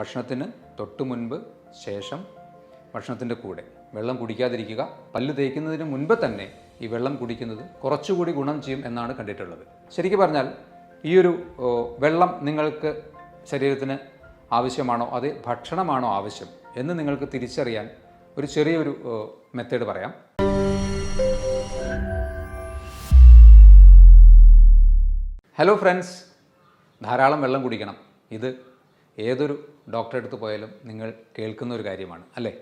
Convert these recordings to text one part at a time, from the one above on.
ഭക്ഷണത്തിന് തൊട്ട് മുൻപ് ശേഷം ഭക്ഷണത്തിന്റെ കൂടെ. വെള്ളം കുടിക്കാതിരിക്കുക. പല്ല് തേക്കുന്നതിന് മുൻപ് തന്നെ ഈ വെള്ളം കുടിക്കുന്നത് കുറച്ചുകൂടി ഗുണം ചെയ്യും എന്നാണ് കണ്ടിട്ടുള്ളത്. ശരിക്കും പറഞ്ഞാൽ ഈ ഒരു വെള്ളം നിങ്ങൾക്ക് ശരീരത്തിന് ആവശ്യമാണോ അത് ഭക്ഷണമാണോ ആവശ്യം എന്ന് നിങ്ങൾക്ക് തിരിച്ചറിയാൻ ഒരു ചെറിയൊരു മെത്തേഡ് പറയാം. ഹലോ ഫ്രണ്ട്സ് ധാരാളം വെള്ളം കുടിക്കണം. ഇത് ഏതൊരു ഡോക്ടറെ അടുത്ത് പോയാലും നിങ്ങൾ കേൾക്കുന്ന ഒരു കാര്യമാണ് അല്ലേ?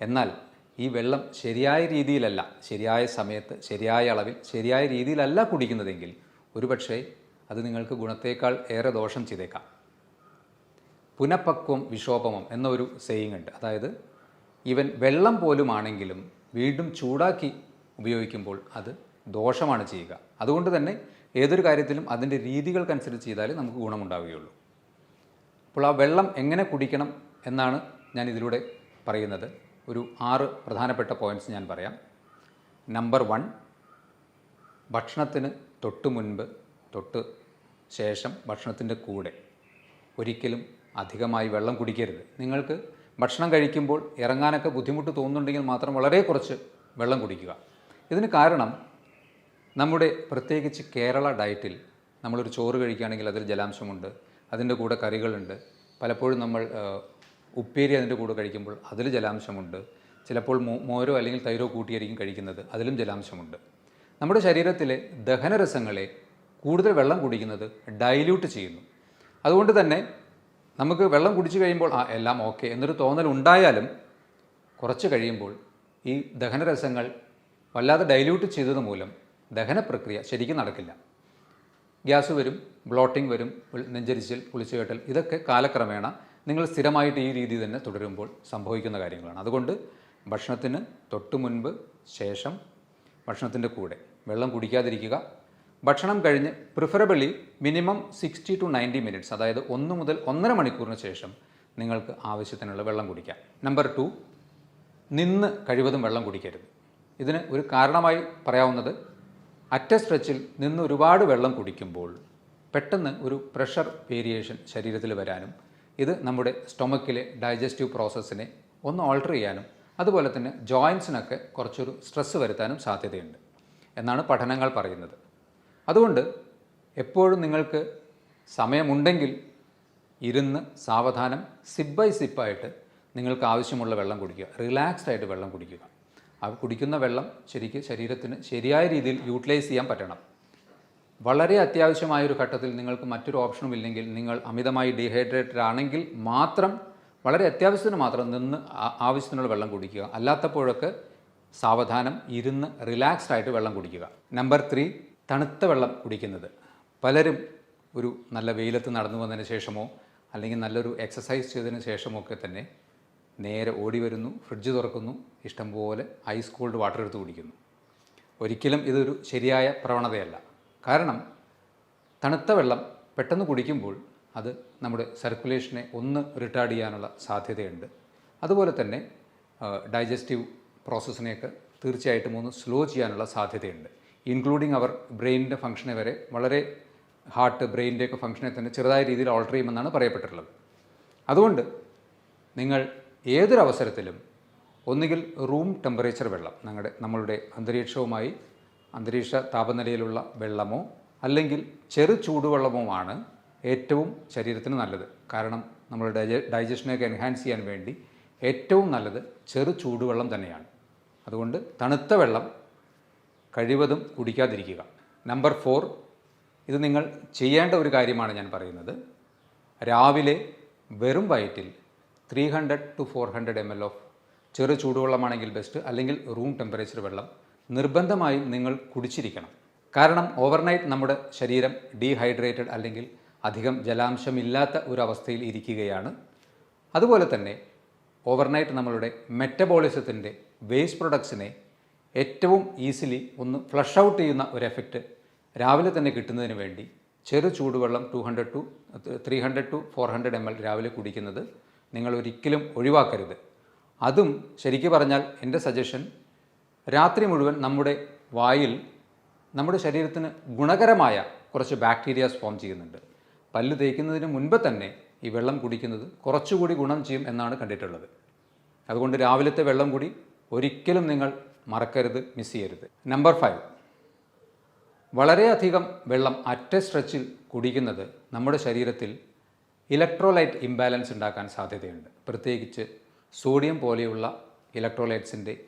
എന്നാൽ ഈ വെള്ളം ശരിയായ രീതിയിലല്ല ശരിയായ സമയത്ത് ശരിയായ അളവിൽ ശരിയായ രീതിയിലല്ല കുടിക്കുന്നതെങ്കിൽ ഒരുപക്ഷെ അത് നിങ്ങൾക്ക് ഗുണത്തേക്കാൾ ഏറെ ദോഷം ചെയ്തേക്കാം. പുനഃപക്വം വിഷോപമം എന്നൊരു സെയിങ് ഉണ്ട്. അതായത് ഇവൻ വെള്ളം പോലും ആണെങ്കിലും വീണ്ടും ചൂടാക്കി ഉപയോഗിക്കുമ്പോൾ അത് ദോഷമാണ് ചെയ്യുക. അതുകൊണ്ട് തന്നെ ഏതൊരു കാര്യത്തിലും അതിന്റെ രീതികൾക്കനുസരിച്ച് ചെയ്താലേ നമുക്ക് ഗുണമുണ്ടാവുകയുള്ളൂ. അപ്പോൾ ആ വെള്ളം എങ്ങനെ കുടിക്കണം എന്നാണ് ഞാൻ ഇതിലൂടെ പറയുന്നത്. ഒരു ആറ് പ്രധാനപ്പെട്ട പോയിന്റ്സ് ഞാൻ പറയാം. നമ്പർ വൺ ഭക്ഷണത്തിന് തൊട്ട് മുൻപ് തൊട്ട് ശേഷം ഭക്ഷണത്തിന്റെ കൂടെ ഒരിക്കലും അധികമായി വെള്ളം കുടിക്കരുത്. നിങ്ങൾക്ക് ഭക്ഷണം കഴിക്കുമ്പോൾ ഇറങ്ങാനൊക്കെ ബുദ്ധിമുട്ട് തോന്നുന്നുണ്ടെങ്കിൽ മാത്രം വളരെ കുറച്ച് വെള്ളം കുടിക്കുക. ഇതിന് കാരണം നമ്മുടെ പ്രത്യേകിച്ച് കേരള ഡയറ്റിൽ നമ്മളൊരു ചോറ് കഴിക്കുകയാണെങ്കിൽ അതിൽ ജലാംശമുണ്ട്. അതിന്റെ കൂടെ കറികളുണ്ട്. പലപ്പോഴും നമ്മൾ ഉപ്പേരി അതിന്റെ കൂടെ കഴിക്കുമ്പോൾ അതിൽ ജലാംശമുണ്ട്. ചിലപ്പോൾ മോരോ അല്ലെങ്കിൽ തൈരോ കൂട്ടിയായിരിക്കും കഴിക്കുന്നത് അതിലും ജലാംശമുണ്ട്. നമ്മുടെ ശരീരത്തിലെ ദഹനരസങ്ങളെ കൂടുതൽ വെള്ളം കുടിക്കുന്നത് ഡൈല്യൂട്ട് ചെയ്യുന്നു. അതുകൊണ്ട് തന്നെ നമുക്ക് വെള്ളം കുടിച്ചു കഴിയുമ്പോൾ ആ എല്ലാം ഓക്കെ എന്നൊരു തോന്നൽ ഉണ്ടായാലും കുറച്ച് കഴിയുമ്പോൾ ഈ ദഹനരസങ്ങൾ വല്ലാതെ ഡൈല്യൂട്ട് ചെയ്തത് മൂലം ദഹന പ്രക്രിയ ശരിക്കും നടക്കില്ല. ഗ്യാസ് വരും ബ്ലോട്ടിംഗ് വരും നെഞ്ചരിച്ചിൽ കുളിച്ചുകെട്ടൽ ഇതൊക്കെ കാലക്രമേണ നിങ്ങൾ സ്ഥിരമായിട്ട് ഈ രീതി തന്നെ തുടരുമ്പോൾ സംഭവിക്കുന്ന കാര്യങ്ങളാണ്. അതുകൊണ്ട് ഭക്ഷണത്തിന് തൊട്ട് മുൻപ് ശേഷം ഭക്ഷണത്തിന്റെ കൂടെ വെള്ളം കുടിക്കാതിരിക്കുക. ഭക്ഷണം കഴിഞ്ഞ് preferably minimum sixty to ninety minutes അതായത് ഒന്ന് മുതൽ ഒന്നര മണിക്കൂറിന് ശേഷം നിങ്ങൾക്ക് ആവശ്യത്തിനുള്ള വെള്ളം കുടിക്കാം. നമ്പർ ടു നിന്ന് കഴിവതും വെള്ളം കുടിക്കരുത്. ഇതിന് ഒരു കാരണമായി പറയാവുന്നത് അറ്റ സ്ട്രെച്ചിൽ നിന്ന് ഒരുപാട് വെള്ളം കുടിക്കുമ്പോൾ പെട്ടെന്ന് ഒരു പ്രഷർ വേരിയേഷൻ ശരീരത്തിൽ വരാനും ഇത് നമ്മുടെ സ്റ്റൊമക്കിലെ ഡൈജസ്റ്റീവ് പ്രോസസ്സിനെ ഒന്ന് ഓൾട്ടർ ചെയ്യാനും അതുപോലെ തന്നെ ജോയിൻസിനൊക്കെ കുറച്ചൊരു സ്ട്രെസ്സ് വരുത്താനും സാധ്യതയുണ്ട് എന്നാണ് പഠനങ്ങൾ പറയുന്നത്. അതുകൊണ്ട് എപ്പോഴും നിങ്ങൾക്ക് സമയമുണ്ടെങ്കിൽ ഇരുന്ന് സാവധാനം സിപ്പ് ബൈ സിപ്പായിട്ട് നിങ്ങൾക്ക് ആവശ്യമുള്ള വെള്ളം കുടിക്കുക റിലാക്സ്ഡ് ആയിട്ട് വെള്ളം കുടിക്കുക. ആ കുടിക്കുന്ന വെള്ളം ശരിക്ക് ശരീരത്തിന് ശരിയായ രീതിയിൽ യൂട്ടിലൈസ് ചെയ്യാൻ പറ്റണം. വളരെ അത്യാവശ്യമായ ഒരു ഘട്ടത്തിൽ നിങ്ങൾക്ക് മറ്റൊരു ഓപ്ഷനും ഇല്ലെങ്കിൽ നിങ്ങൾ അമിതമായി ഡീഹൈഡ്രേറ്റഡ് ആണെങ്കിൽ മാത്രം വളരെ അത്യാവശ്യത്തിന് മാത്രം നിന്ന് ആവശ്യത്തിനുള്ള വെള്ളം കുടിക്കുക. അല്ലാത്തപ്പോഴൊക്കെ സാവധാനം ഇരുന്ന് റിലാക്സ്ഡ് ആയിട്ട് വെള്ളം കുടിക്കുക. നമ്പർ ത്രീ തണുത്ത വെള്ളം കുടിക്കുന്നത്. പലരും ഒരു നല്ല വെയിലത്ത് നടന്നു വന്നതിന് ശേഷമോ അല്ലെങ്കിൽ നല്ലൊരു എക്സസൈസ് ചെയ്തതിന് ശേഷമോ ഒക്കെ തന്നെ നേരെ ഓടി വരുന്നു ഫ്രിഡ്ജ് തുറക്കുന്നു ഇഷ്ടംപോലെ ഐസ് കോൾഡ് വാട്ടർ എടുത്ത് കുടിക്കുന്നു. ഒരിക്കലും ഇതൊരു ശരിയായ പ്രവണതയല്ല. കാരണം തണുത്ത വെള്ളം പെട്ടെന്ന് കുടിക്കുമ്പോൾ അത് നമ്മുടെ സർക്കുലേഷനെ ഒന്ന് റിട്ടാർഡ് ചെയ്യാനുള്ള സാധ്യതയുണ്ട്. അതുപോലെ തന്നെ ഡൈജസ്റ്റീവ് പ്രോസസ്സിനെയൊക്കെ തീർച്ചയായിട്ടും ഒന്ന് സ്ലോ ചെയ്യാനുള്ള സാധ്യതയുണ്ട്. ഇൻക്ലൂഡിങ് അവർ ബ്രെയിനിന്റെ ഫംഗ്ഷനെ വരെ വളരെ ഹാർട്ട് ബ്രെയിനിന്റെയൊക്കെ ഫംഗ്ഷനെ തന്നെ ചെറുതായ രീതിയിൽ ഓൾട്ടർ ചെയ്യുമെന്നാണ് പറയപ്പെട്ടിട്ടുള്ളത്. അതുകൊണ്ട് നിങ്ങൾ ഏതൊരവസരത്തിലും ഒന്നുകിൽ റൂം ടെമ്പറേച്ചർ വെള്ളം ഞങ്ങളുടെ നമ്മളുടെ അന്തരീക്ഷവുമായി അന്തരീക്ഷ താപനിലയിലുള്ള വെള്ളമോ അല്ലെങ്കിൽ ചെറു ചൂടുവെള്ളമോ ആണ് ഏറ്റവും ശരീരത്തിന് നല്ലത്. കാരണം നമ്മുടെ ഡൈജ ഡൈജഷനെയൊക്കെ എൻഹാൻസ് ചെയ്യാൻ വേണ്ടി ഏറ്റവും നല്ലത് ചെറു ചൂടുവെള്ളം തന്നെയാണ്. അതുകൊണ്ട് തണുത്ത വെള്ളം കഴിവതും കുടിക്കാതിരിക്കുക. നമ്പർ ഫോർ ഇത് നിങ്ങൾ ചെയ്യേണ്ട ഒരു കാര്യമാണ് ഞാൻ പറയുന്നത്. രാവിലെ വെറും വയറ്റിൽ three hundred to four hundred M L of ചെറു ചൂടുവെള്ളമാണെങ്കിൽ ബെസ്റ്റ് അല്ലെങ്കിൽ റൂം ടെമ്പറേച്ചർ വെള്ളം. നിർബന്ധമായും നിങ്ങൾ കുടിച്ചിരിക്കണം. കാരണം ഓവർനൈറ്റ് നമ്മുടെ ശരീരം ഡീഹൈഡ്രേറ്റഡ് അല്ലെങ്കിൽ അധികം ജലാംശമില്ലാത്ത ഒരു അവസ്ഥയിൽ ഇരിക്കുകയാണ്. അതുപോലെ തന്നെ ഓവർനൈറ്റ് നമ്മളുടെ മെറ്റബോളിസത്തിന്റെ വേസ്റ്റ് പ്രൊഡക്ട്സിനെ ഏറ്റവും ഈസിലി ഒന്ന് ഫ്ലഷ് ഔട്ട് ചെയ്യുന്ന ഒരു എഫക്റ്റ് രാവിലെ തന്നെ കിട്ടുന്നതിന് വേണ്ടി ചെറു ചൂടുവെള്ളം two hundred two three hundred two four hundred M L രാവിലെ കുടിക്കുന്നത് നിങ്ങൾ ഒരിക്കലും ഒഴിവാക്കരുത്. അതും ശരിക്ക് പറഞ്ഞാൽ എന്റെ സജഷൻ രാത്രി മുഴുവൻ നമ്മുടെ വായിൽ നമ്മുടെ ശരീരത്തിന് ഗുണകരമായ കുറച്ച് ബാക്ടീരിയാസ് ഫോം ചെയ്യുന്നുണ്ട്. പല്ല് തേക്കുന്നതിന് മുൻപ് തന്നെ ഈ വെള്ളം കുടിക്കുന്നത് കുറച്ചുകൂടി ഗുണം ചെയ്യും എന്നാണ് കണ്ടിട്ടുള്ളത്. അതുകൊണ്ട് രാവിലത്തെ വെള്ളം കൂടി ഒരിക്കലും നിങ്ങൾ മറക്കരുത് മിസ് ചെയ്യരുത്. Number five. വളരെയധികം വെള്ളം അറ്റ സ്ട്രെച്ചിൽ കുടിക്കുന്നത് നമ്മുടെ ശരീരത്തിൽ ഇലക്ട്രോലൈറ്റ് ഇംബാലൻസ് ഉണ്ടാക്കാൻ സാധ്യതയുണ്ട്. പ്രത്യേകിച്ച് സോഡിയം പോലെയുള്ള ഇലക്ട്രോലൈറ്റ്സിന്റെ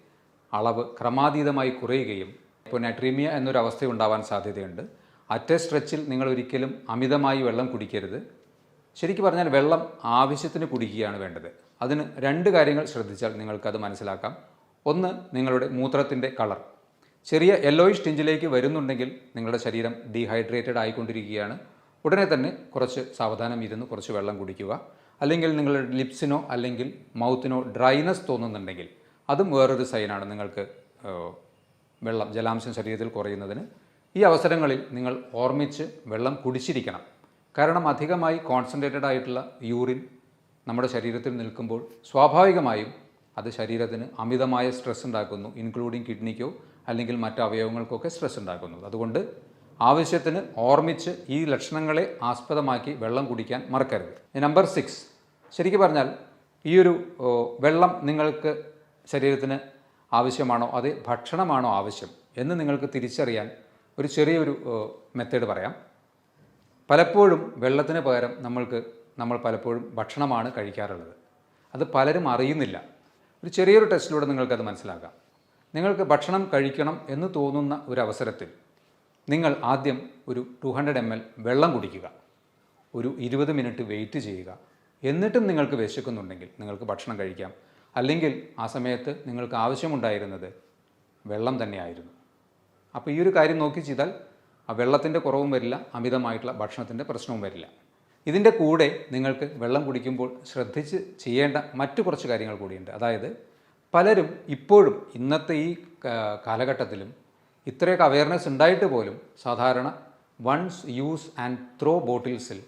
അളവ് ക്രമാതീതമായി കുറയുകയും ഇപ്പോൾ നട്രീമിയ എന്നൊരു അവസ്ഥ ഉണ്ടാവാൻ സാധ്യതയുണ്ട്. അറ്റ സ്ട്രെച്ചിൽ നിങ്ങൾ ഒരിക്കലും അമിതമായി വെള്ളം കുടിക്കരുത്. ശരിക്കും പറഞ്ഞാൽ വെള്ളം ആവശ്യത്തിന് കുടിക്കുകയാണ് വേണ്ടത്. അതിന് രണ്ട് കാര്യങ്ങൾ ശ്രദ്ധിച്ചാൽ നിങ്ങൾക്കത് മനസ്സിലാക്കാം. ഒന്ന് നിങ്ങളുടെ മൂത്രത്തിന്റെ കളർ. ചെറിയ യെല്ലോയിഷ് ടിഞ്ചിലേക്ക് വരുന്നുണ്ടെങ്കിൽ നിങ്ങളുടെ ശരീരം ഡീഹൈഡ്രേറ്റഡ് ആയിക്കൊണ്ടിരിക്കുകയാണ്. ഉടനെ തന്നെ കുറച്ച് സാവധാനം ഇരുന്ന് കുറച്ച് വെള്ളം കുടിക്കുക. അല്ലെങ്കിൽ നിങ്ങളുടെ ലിപ്സിനോ അല്ലെങ്കിൽ മൗത്തിനോ ഡ്രൈനസ് തോന്നുന്നുണ്ടെങ്കിൽ അതും വേറൊരു സൈനാണ് നിങ്ങൾക്ക് വെള്ളം ജലാംശം ശരീരത്തിൽ കുറയുന്നതിന്. ഈ അവസരങ്ങളിൽ നിങ്ങൾ ഓർമ്മിച്ച് വെള്ളം കുടിച്ചിരിക്കണം. കാരണം അധികമായി കോൺസെൻട്രേറ്റഡ് ആയിട്ടുള്ള യൂറിൻ നമ്മുടെ ശരീരത്തിൽ നിൽക്കുമ്പോൾ സ്വാഭാവികമായും അത് ശരീരത്തിന് അമിതമായ സ്ട്രെസ് ഉണ്ടാക്കുന്നു. ഇൻക്ലൂഡിങ് കിഡ്നിക്കോ അല്ലെങ്കിൽ മറ്റു അവയവങ്ങൾക്കൊക്കെ സ്ട്രെസ് ഉണ്ടാക്കുന്നു. അതുകൊണ്ട് ആവശ്യത്തിന് ഓർമ്മിച്ച് ഈ ലക്ഷണങ്ങളെ ആസ്പദമാക്കി വെള്ളം കുടിക്കാൻ മറക്കരുത്. നമ്പർ സിക്സ് ശരിക്കും പറഞ്ഞാൽ ഈ ഒരു വെള്ളം നിങ്ങൾക്ക് ശരീരത്തിന് ആവശ്യമാണോ അത് ഭക്ഷണമാണോ ആവശ്യം എന്ന് നിങ്ങൾക്ക് തിരിച്ചറിയാൻ ഒരു ചെറിയൊരു മെത്തേഡ് പറയാം. പലപ്പോഴും വെള്ളത്തിന് പകരം നമ്മൾക്ക് നമ്മൾ പലപ്പോഴും ഭക്ഷണമാണ് കഴിക്കാറുള്ളത്. അത് പലരും അറിയുന്നില്ല. ഒരു ചെറിയൊരു ടെസ്റ്റിലൂടെ നിങ്ങൾക്കത് മനസ്സിലാക്കാം. നിങ്ങൾക്ക് ഭക്ഷണം കഴിക്കണം എന്ന് തോന്നുന്ന ഒരു അവസരത്തിൽ നിങ്ങൾ ആദ്യം ഒരു ടു ഹൺഡ്രഡ് എം എൽ വെള്ളം കുടിക്കുക. ഒരു ഇരുപത് മിനിറ്റ് വെയിറ്റ് ചെയ്യുക. എന്നിട്ടും നിങ്ങൾക്ക് വിശക്കുന്നുണ്ടെങ്കിൽ നിങ്ങൾക്ക് ഭക്ഷണം കഴിക്കാം. അല്ലെങ്കിൽ ആ സമയത്ത് നിങ്ങൾക്ക് ആവശ്യമുണ്ടായിരുന്നത് വെള്ളം തന്നെയായിരുന്നു. അപ്പോൾ ഈ ഒരു കാര്യം നോക്കി ചെയ്താൽ ആ വെള്ളത്തിന്റെ കുറവും വരില്ല അമിതമായിട്ടുള്ള ഭക്ഷണത്തിന്റെ പ്രശ്നവും വരില്ല. ഇതിന്റെ കൂടെ നിങ്ങൾക്ക് വെള്ളം കുടിക്കുമ്പോൾ ശ്രദ്ധിച്ച് ചെയ്യേണ്ട മറ്റു കുറച്ച് കാര്യങ്ങൾ കൂടിയുണ്ട്. അതായത് പലരും ഇപ്പോഴും ഇന്നത്തെ ഈ കാലഘട്ടത്തിലും ഇത്രയൊക്കെ അവയർനെസ് ഉണ്ടായിട്ട് പോലും സാധാരണ വൺസ് യൂസ് ആൻഡ് ത്രോ ബോട്ടിൽസിൽ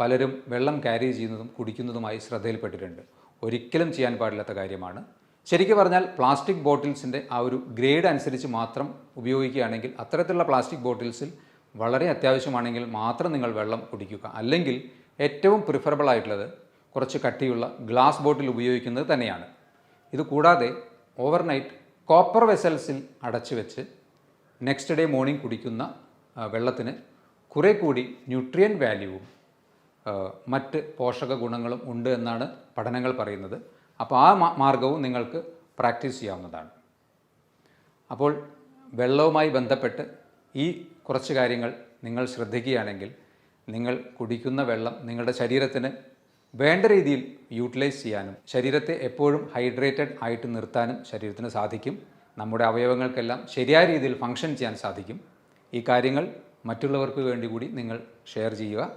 പലരും വെള്ളം ക്യാരി ചെയ്യുന്നതും കുടിക്കുന്നതുമായി ശ്രദ്ധയിൽപ്പെട്ടിട്ടുണ്ട്. ഒരിക്കലും ചെയ്യാൻ പാടില്ലാത്ത കാര്യമാണ്. ശരിക്കും പറഞ്ഞാൽ പ്ലാസ്റ്റിക് ബോട്ടിൽസിന്റെ ആ ഒരു ഗ്രേഡ് അനുസരിച്ച് മാത്രം ഉപയോഗിക്കുകയാണെങ്കിൽ അത്തരത്തിലുള്ള പ്ലാസ്റ്റിക് ബോട്ടിൽസിൽ വളരെ അത്യാവശ്യമാണെങ്കിൽ മാത്രം നിങ്ങൾ വെള്ളം കുടിക്കുക. അല്ലെങ്കിൽ ഏറ്റവും പ്രിഫറബിൾ ആയിട്ടുള്ളത് കുറച്ച് കട്ടിയുള്ള ഗ്ലാസ് ബോട്ടിൽ ഉപയോഗിക്കുന്നത് തന്നെയാണ്. ഇത് കൂടാതെ ഓവർനൈറ്റ് കോപ്പർ വെസൽസിൽ അടച്ചു വെച്ച് നെക്സ്റ്റ് ഡേ മോർണിംഗ് കുടിക്കുന്ന വെള്ളത്തിന് കുറേ കൂടി ന്യൂട്രിയൻ വാല്യൂവും മറ്റ് പോഷക ഗുണങ്ങളും ഉണ്ട് എന്നാണ് പഠനങ്ങൾ പറയുന്നത്. അപ്പോൾ ആ മാർഗവും നിങ്ങൾക്ക് പ്രാക്ടീസ് ചെയ്യാവുന്നതാണ്. അപ്പോൾ വെള്ളവുമായി ബന്ധപ്പെട്ട് ഈ കുറച്ച് കാര്യങ്ങൾ നിങ്ങൾ ശ്രദ്ധിക്കുകയാണെങ്കിൽ നിങ്ങൾ കുടിക്കുന്ന വെള്ളം നിങ്ങളുടെ ശരീരത്തിന് വേണ്ട രീതിയിൽ യൂട്ടിലൈസ് ചെയ്യാനും ശരീരത്തെ എപ്പോഴും ഹൈഡ്രേറ്റഡ് ആയിട്ട് നിർത്താനും ശരീരത്തിന് സാധിക്കും. നമ്മുടെ അവയവങ്ങൾക്കെല്ലാം ശരിയായ രീതിയിൽ ഫങ്ഷൻ ചെയ്യാൻ സാധിക്കും. ഈ കാര്യങ്ങൾ മറ്റുള്ളവർക്ക് വേണ്ടി കൂടി നിങ്ങൾ ഷെയർ ചെയ്യുക.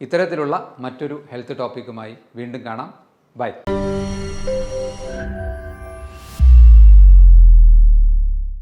ഇത്തരത്തിലുള്ള മറ്റൊരു ഹെൽത്ത് ടോപ്പിക്കുമായി വീണ്ടും കാണാം. ബൈ